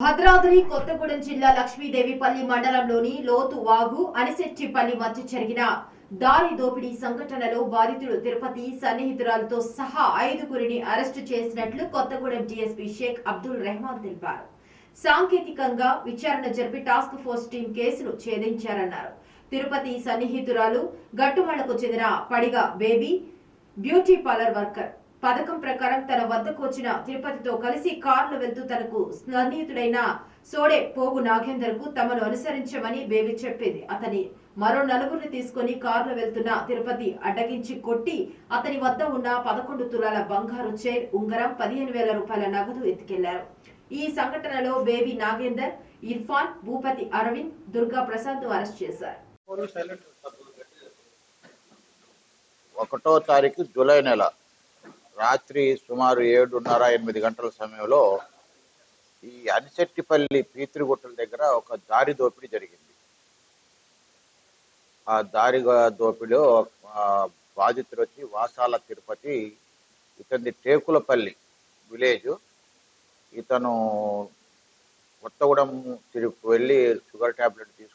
భద్రాద్రి కొత్తగూడెం జిల్లా లక్ష్మీదేవిపల్లి మండలంలోని లోతు వాగు అనిశెట్టిపల్లి మధ్య జరిగిన దారి దోపిడీ సంఘటనలో బాధితుడు తిరుపతి సన్నిహితురాలతో సహా ఐదుగురిని అరెస్టు చేసినట్లు కొత్తగూడెం డీఎస్పీ షేక్ అబ్దుల్ రెహమాన్ తెలిపారు. సాంకేతికంగా విచారణ జరిపి టాస్క్ ఫోర్స్ టీం కేసును ఛేదించారన్నారు. తిరుపతి సన్నిహితురాలు గట్టుమళ్ళకు చెందిన Padiga Baby beauty parlour worker పథకం ప్రకారం తన వద్దకు వచ్చిన తిరుపతితో కలిసి కారులో వెళ్తూ తనకు సన్నిహితుడైన సోడే పోగు నాగేందర్కు తమను అనుసరించమని బేబీ చెప్పింది. అతని మరో నలుగురిని తీసుకొని కారులో వెళ్తున్న తిరుపతి అడ్డగించి కొట్టి అతని వద్ద ఉన్న పదకొండు తులాల బంగారు చైర్ ఉంగరం పదిహేను వేల రూపాయల నగదు ఎత్తుకెళ్ళారు. ఈ సంఘటనలో బేబీ నాగేందర్ ఇర్ఫాన్ భూపతి అరవింద్ దుర్గా ప్రసాద్ అరెస్ట్ చేశారు. ఒకటో తారీఖు జూలై నెల. రాత్రి సుమారు ఏడున్నర ఎనిమిది గంటల సమయంలో ఈ అనిశెట్టిపల్లి పీతిరిగుట్టల దగ్గర ఒక దారి దోపిడీ జరిగింది. ఆ దారి దోపిడీలో బాధితులు వచ్చి వాసాల తిరుపతి ఇతని టేకులపల్లి విలేజ్. ఇతను కొత్తగూడెం తిరుగు వెళ్ళి షుగర్ ట్యాబ్లెట్ తీసుకు